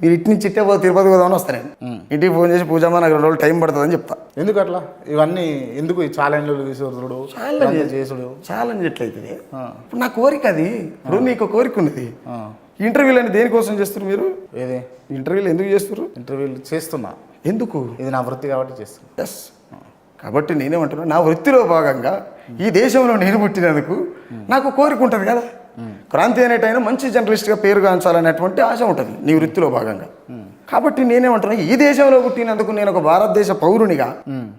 మీరు ఇటు నుంచి ఇట్టే తిరుపతి పోదామని వస్తాను నేను ఇంటికి ఫోన్ చేసి పూజమ్మ నాకు రెండు రోజులు టైం పడుతుందని చెప్తా. ఎందుకు అట్లా ఇవన్నీ ఎందుకు ఈ ఛాలెంజ్లు విసురుడు ఇదంతా చేసుడు? ఛాలెంజ్ ఎట్లయితుంది? ఇప్పుడు నా కోరిక అది. ఇప్పుడు మీకు కోరిక ఉన్నది. ఇంటర్వ్యూలు అని దేనికోసం చేస్తారు మీరు? ఏది? ఇంటర్వ్యూలు ఎందుకు చేస్తారు ఇంటర్వ్యూలు చేస్తున్నా. ఎందుకు? ఇది నా వృత్తి కాబట్టి చేస్తున్నా. ఎస్ కాబట్టి నేనేమంటున్నా నా వృత్తిలో భాగంగా ఈ దేశంలో నేను పుట్టినందుకు నాకు కోరిక ఉంటుంది కదా. క్రాంతి అనేటైనా మంచి జర్నలిస్ట్గా పేరు గాంచాలనేటువంటి ఆశ ఉంటుంది నీ వృత్తిలో భాగంగా. కాబట్టి నేనేమంటున్నా ఈ దేశంలో పుట్టినందుకు నేను ఒక భారతదేశ పౌరునిగా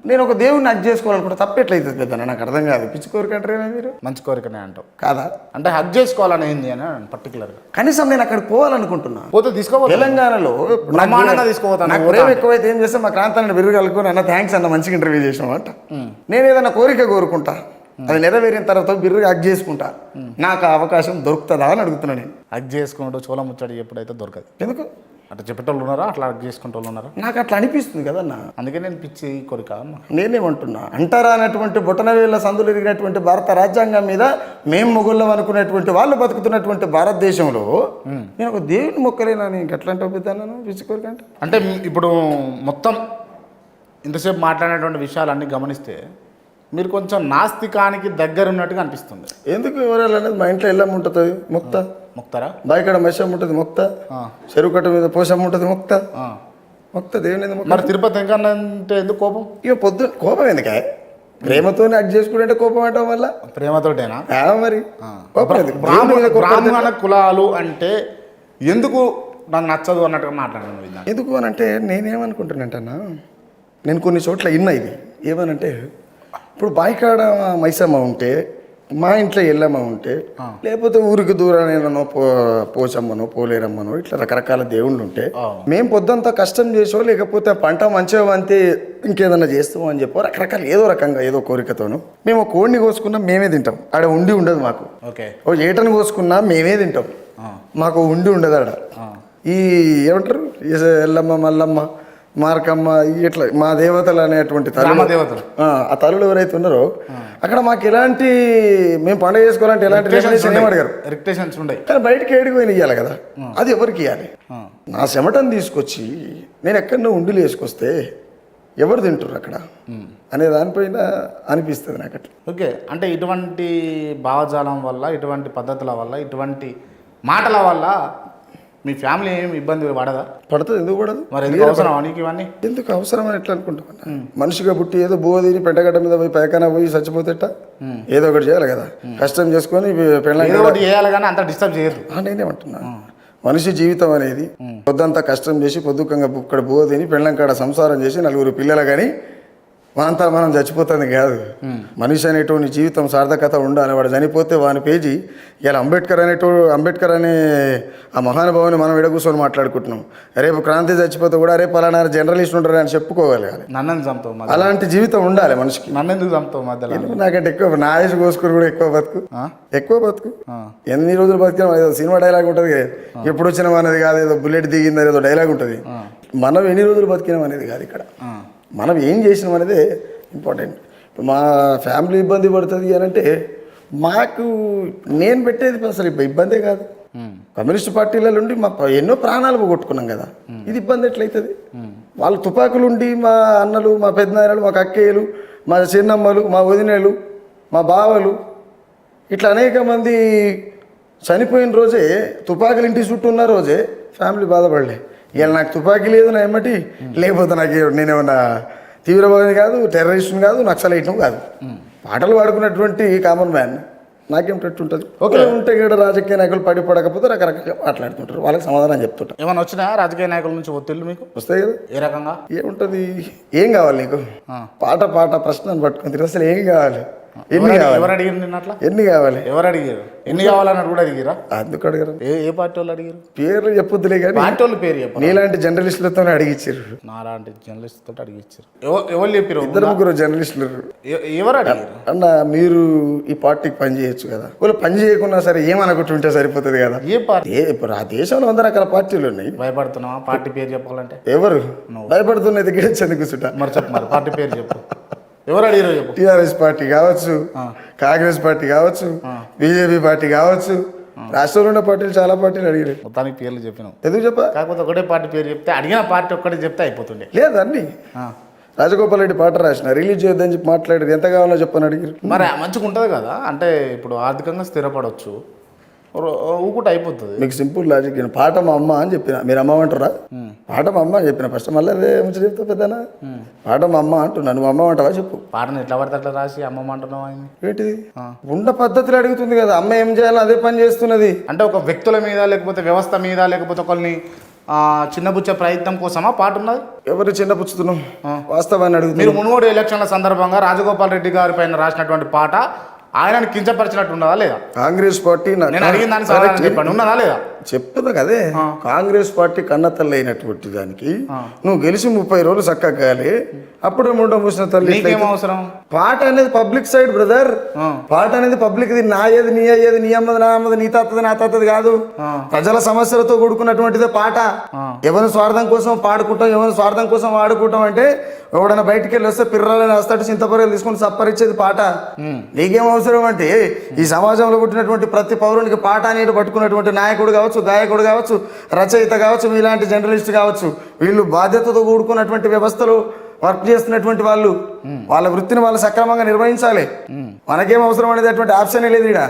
నేను ఒక దేవుడిని అడ్జస్ట్ చేసుకోవాలనుకుంటే తప్పెట్లయితుంది పెద్ద? నాకు అర్థం కాదు. పిచ్చి కోరిక అంటారేనా మీరు? మంచి కోరికనే అంటావు. కాదా? అంటే హక్ చేసుకోవాలని ఏంది అని పర్టికులర్గా కనీసం నేను అక్కడికి పోవాలనుకుంటున్నా. పోతే తీసుకోవాలి తెలంగాణలో నాకు ప్రేమ ఎక్కువైతే ఏం చేస్తే మా ప్రాంతాన్ని బిర్రుగలుకొని అన్న థ్యాంక్స్ అన్న మంచిగా ఇంటర్వ్యూ చేసాం అంట నేను ఏదైనా కోరిక కోరుకుంటా? అది నెరవేరిన తర్వాత బిర్రుగా అగ్ చేసుకుంటా. నాకు ఆ అవకాశం దొరుకుతుందా అని అడుగుతున్నా నేను. హక్ చేసుకుంటూ చోళ ముచ్చడి ఎప్పుడైతే దొరకదు? ఎందుకు? అట్లా చెప్పేటోళ్ళు ఉన్నారా? అట్లా చేసుకుంటే ఉన్నారా? నాకు అట్లా అనిపిస్తుంది కదన్నా అందుకే నేను పిచ్చి కోరిక నేనేమంటున్నా అంటారా అనేటువంటి బొటనవేళ్ళ సందులు ఎరిగినటువంటి భారత రాజ్యాంగం మీద మేం మొగుళ్ళం అనుకునేటువంటి వాళ్ళు బతుకుతున్నటువంటి భారతదేశంలో నేను ఒక దేవుని మొక్కలేనా? నేను ఎట్లా అంటే పెద్దాను పిచ్చి కోరిక అంటే అంటే ఇప్పుడు మొత్తం ఇంతసేపు మాట్లాడినటువంటి విషయాలన్నీ గమనిస్తే మీరు కొంచెం నాస్తికానికి దగ్గర ఉన్నట్టుగా అనిపిస్తుంది. ఎందుకు వివరాలు అనేది మా ఇంట్లో ఎల్లమ్మ ఉంటుంది? మొక్త. ముక్తారా? బాయికాడ మషం ఉంటుంది మొక్త. చెరువు కట్ట మీద పోషమ్మ ఉంటుంది మొక్త. మొక్త దేవుని? మరి తిరుపతి వెంకన్న అంటే ఎందుకు కోపం? ఇక పొద్దు కోపం ఎందుకే? ప్రేమతోనే అడ్జస్ట్ చేసుకుంటే కోపం అంటాం వల్ల ప్రేమతోటేనా? మరి. బ్రాహ్మణ కులాలు అంటే ఎందుకు నాకు నచ్చదు అన్నట్టుగా మాట్లాడాను ఎందుకు అని అంటే నేనేమనుకుంటున్నాంటన్నా నేను కొన్ని చోట్ల ఇన్నా ఇది. ఏమనంటే ఇప్పుడు బాయికాడ మైసమ్మ ఉంటే మా ఇంట్లో ఎల్లమ్మ ఉంటే లేకపోతే ఊరికి దూరానేనో పో పోచమ్మనో పోలేరమ్మనో ఇట్లా రకరకాల దేవుళ్ళు ఉంటే మేము పొద్దంతా కష్టం చేసో లేకపోతే పంట మంచిగా అంతే ఇంకేదన్నా చేస్తామో అని చెప్పో రకరకాల ఏదో రకంగా ఏదో కోరికతోను మేము ఒక కోడిని కోసుకున్నా మేమే తింటాం. ఆడ ఉండి ఉండదు మాకు. ఓ ఏటను కోసుకున్నా మేమే తింటాం. మాకు ఉండి ఉండదు ఆడ. ఈ ఏమంటారు? ఎల్లమ్మ మల్లమ్మ మార్కమ్మ ఇట్లా మా దేవతలు అనేటువంటి గ్రామ దేవతలు ఆ, తల్లులు ఎవరైతే ఉన్నారో అక్కడ మాకు ఎలాంటి మేము పండుగ చేసుకోవాలంటే ఎలాంటి అడిగారు. రిక్టేషన్స్ ఉండయి. కానీ బయటకి ఏడికి పోయిన ఇవ్వాలి కదా. అది ఎవరికి ఇవ్వాలి నా చెమటను తీసుకొచ్చి నేను ఎక్కడో ఉండిలు వేసుకొస్తే ఎవరు తింటారు అక్కడ? అనే దానిపైన అనిపిస్తుంది నాకు అట్లా ఓకే. అంటే ఇటువంటి భావజాలం వల్ల ఇటువంటి పద్ధతుల వల్ల ఇటువంటి మాటల వల్ల మీ ఫ్యామిలీ ఏమి ఇబ్బంది పడదా? పడుతుంది ఎందుకు పడదు? మరి ఎందుకు అవసరం నీకు ఇవన్నీ? ఎందుకు అవసరం అని ఎట్లా అనుకుంటున్నా మనిషిగా పుట్టి ఏదో బోధిని పెంటగడ్డ మీద పోయి పైకాన పోయి చచ్చిపోతేట ఏదో ఒకటి చేయాలి కదా. కష్టం చేసుకొని పెళ్ళ ఏదో ఒకటి చేయాలి కానీ అంత డిస్టర్బ్ చేయదు నేనేమంటున్నా మనిషి జీవితం అనేది పొద్దంతా కష్టం చేసి పొద్దుకంగా ఇక్కడ బోధిని పెళ్ళం కాడ సంసారం చేసి నలుగురు పిల్లలు కానీ మనంతా మనం చచ్చిపోతుంది కాదు. మనిషి అనేటువంటి జీవితం సార్థకత ఉండాలి. వాడు చనిపోతే వాని పేజీ ఇలా అంబేద్కర్ అనేటో అంబేద్కర్ అనే ఆ మహానుభావుని మనం ఎడ కూర్చొని మాట్లాడుకుంటున్నాం. రేపు క్రాంతి చచ్చిపోతే కూడా రేపు అలానా జర్నలిస్ట్ ఉంటారు అని చెప్పుకోవాలి నన్ను చంపుతావు మధ్య అలాంటి జీవితం ఉండాలి మనిషికి. చంపుతావు మధ్యలో? ఎందుకు నాకంటే ఎక్కువ నా ఆయుష్ కోసుకుని కూడా ఎక్కువ బతుకు? ఎక్కువ బతుకు. ఎన్ని రోజులు బతికినా? ఏదో సినిమా డైలాగ్ ఉంటుంది ఎప్పుడు వచ్చినాం అనేది కాదు ఏదో బుల్లెట్ దిగింది ఏదో డైలాగ్ ఉంటుంది. మనం ఎన్ని రోజులు బతికినాం అనేది కాదు ఇక్కడ. మనం ఏం చేసినాం అనేది ఇంపార్టెంట్. ఇప్పుడు మా ఫ్యామిలీ ఇబ్బంది పడుతుంది అని అంటే మాకు నేను పెట్టేది అసలు ఇబ్బందే కాదు. కమ్యూనిస్ట్ పార్టీల నుండి మా ఎన్నో ప్రాణాలు పోగొట్టుకున్నాం కదా. ఇది ఇబ్బంది ఎట్లయితుంది? వాళ్ళు తుపాకులు ఉండి మా అన్నలు మా పెద్దనాయనలు మా కక్కేయలు మా చిన్నమ్మలు మా వదినలు మా బావలు ఇట్లా అనేక మంది చనిపోయిన రోజే తుపాకులు ఇంటి చుట్టూ ఉన్న రోజే ఫ్యామిలీ బాధపడలే. ఇవాళ నాకు తుపాకీ లేదు నా ఏమటి లేకపోతే నాకు నేనేమన్నా తీవ్రవాదిని కాదు టెర్రరిస్ట్ని కాదు నక్సలైట్ను కాదు. పాటలు పాడుకున్నటువంటి కామన్ మ్యాన్ నాకేమిటట్టు ఉంటుంది. ఓకే. ఉంటే ఇక్కడ రాజకీయ నాయకులు పడి పడకపోతే రకరకాలుగా మాట్లాడుతుంటారు. వాళ్ళకి సమాధానం చెప్తుంటారు. ఏమైనా వచ్చినా రాజకీయ నాయకుల నుంచి ఒత్తిళ్ళు మీకు? వస్తాయి కదా. ఏ రకంగా? ఏముంటుంది? ఏం కావాలి నీకు. పాట పాట ప్రశ్నను పట్టుకుని అసలు ఏం కావాలి? ఎన్ని ఎవరు అడిగి- కావాలి? ఎవరు అడిగారు నిన్న అట్లా? ఎన్ని కావాలి? ఎవరు అడిగారు? ఎన్ని కావాలన్నట్టు కూడా అడిగిరా? అందుకు అడగరు. ఏ ఏ పార్టీ వాళ్ళు అడిగారు? పేర్లు చెప్పొద్దులే కానీ పార్టీ వాళ్ళు పేరు చెప్పు నీలాంటి జర్నలిస్టులతోనే అడిగిచ్చారు. నాలాంటి జర్నలిస్ట్ తోటి అడిగిచ్చారు. ఎవ- ఎవరు చెప్పారు ఇద్దరు ముగ్గురు జర్నలిస్టులు. ఎవరు అడిగారు అన్న మీరు ఈ పార్టీకి పని చేయొచ్చు కదా. వాళ్ళు పని చేయకున్నా సరే ఏమనుకుంటుంటే సరిపోతుంది కదా. ఏ పార్టీ? ఏ ఇప్పుడు ఆ దేశంలో వంద రకాల పార్టీలు ఉన్నాయి. భయపడుతున్నావా? పార్టీ పేరు చెప్పాలంటే? ఎవరు? భయపడుతున్నది కూర్చుంటా మరి చెప్పు మరి పార్టీ పేరు చెప్పు. ఎవరు అడిగారో చెప్పు? టీఆర్ఎస్ పార్టీ కావచ్చు కాంగ్రెస్ పార్టీ కావచ్చు బీజేపీ పార్టీ కావచ్చు రాష్ట్రంలో ఉన్న పార్టీలు చాలా పార్టీలు అడిగారు. మొత్తానికి పేర్లు చెప్పినావు. ఎందుకు చెప్పా? కాకపోతే ఒకటే పార్టీ పేరు చెప్తే అడిగిన పార్టీ ఒక్కటే చెప్తే అయిపోతుండే. లేదు అన్ని. ఆ. రాజగోపాల్ రెడ్డి పాట రాసిన రిలీజ్ చేయొద్దని చెప్పి మాట్లాడారు ఎంత కావాలో చెప్పని అడిగారు. మరి మంచిగా ఉంటుంది కదా? అంటే ఇప్పుడు ఆర్థికంగా స్థిరపడవచ్చు ఊకుట అయిపోతుంది. మీకు సింపుల్ లాజిక్ నేను పాట మా అమ్మ అని చెప్పిన. మీరు అమ్మ అంటారా? పాట మా అమ్మ అని చెప్పిన. ఫస్ట్ మళ్ళీ అదే మంచి చెప్తా పెద్దనా పాట మా అమ్మ అంటున్నా. నువ్వు అమ్మ అంటావా చెప్పు. పాటను ఎట్లా పడితే అట్లా రాసి అమ్మమ్మ అంటున్నావు ఏంటిది? ఉన్న పద్ధతులు అడుగుతుంది కదా. అమ్మ ఏం చేయాలో అదే పని చేస్తున్నది. అంటే ఒక వ్యక్తుల మీద లేకపోతే వ్యవస్థ మీద లేకపోతే ఒకరిని ఆ, చిన్నబుచ్చే ప్రయత్నం కోసమా పాట ఉన్నది? ఎవరు చిన్న పుచ్చుతున్నాం వాస్తవాన్ని అడుగుతుంది మీరు మునుగోడు ఎలక్షన్ల సందర్భంగా రాజగోపాల్ రెడ్డి గారి పైన రాసినటువంటి పాట ఆయనను కించపరిచినట్టు ఉన్నదా లేదా? కాంగ్రెస్ పార్టీ నేను అడిగిన దానికి సమాధానం చెప్పండి. ఉన్నదా లేదా? చెప్తున్నా కదే. కాంగ్రెస్ పార్టీ కన్నతల్లి అయినటువంటి దానికి నువ్వు గెలిచి ముప్పై రోజులు చక్కగా కాలి అప్పుడు ముండ మూసిన తల్లి అవసరం? పాట అనేది పబ్లిక్ సైడ్ బ్రదర్. పాట అనేది పబ్లిక్ ఇది నా ఏది నీ అయ్యేది నీ అమ్మది నా అమ్మది నీ తాతది నా తాతది కాదు. ప్రజల సమస్యలతో కూడుకున్నటువంటిదే పాట. ఎవరి స్వార్థం కోసం పాడుకుంటాం ఎవరి స్వార్థం కోసం వాడుకుంటాం అంటే ఎవడైనా బయటికి వెళ్ళి వస్తే పిర్రాలని వస్తాడు చింతపర్యలు తీసుకొని సప్పరిచ్చేది పాట. నీకేం అవసరం అంటే ఈ సమాజంలో పుట్టినటువంటి ప్రతి పౌరునికి పాట అనేది పట్టుకున్నటువంటి నాయకుడు కావచ్చు గాయకుడు కావచ్చు రచయిత కావచ్చు మీలాంటి జర్నలిస్ట్ కావచ్చు వీళ్ళు బాధ్యతతో కూడుకున్నటువంటి వ్యవస్థలో వర్క్ చేస్తున్నటువంటి వాళ్ళు వాళ్ళ వృత్తిని వాళ్ళు సక్రమంగా నిర్వహించాలి. మనకేం అవసరం అనేది అటువంటి ఆప్షన్ లేదు ఇక్కడ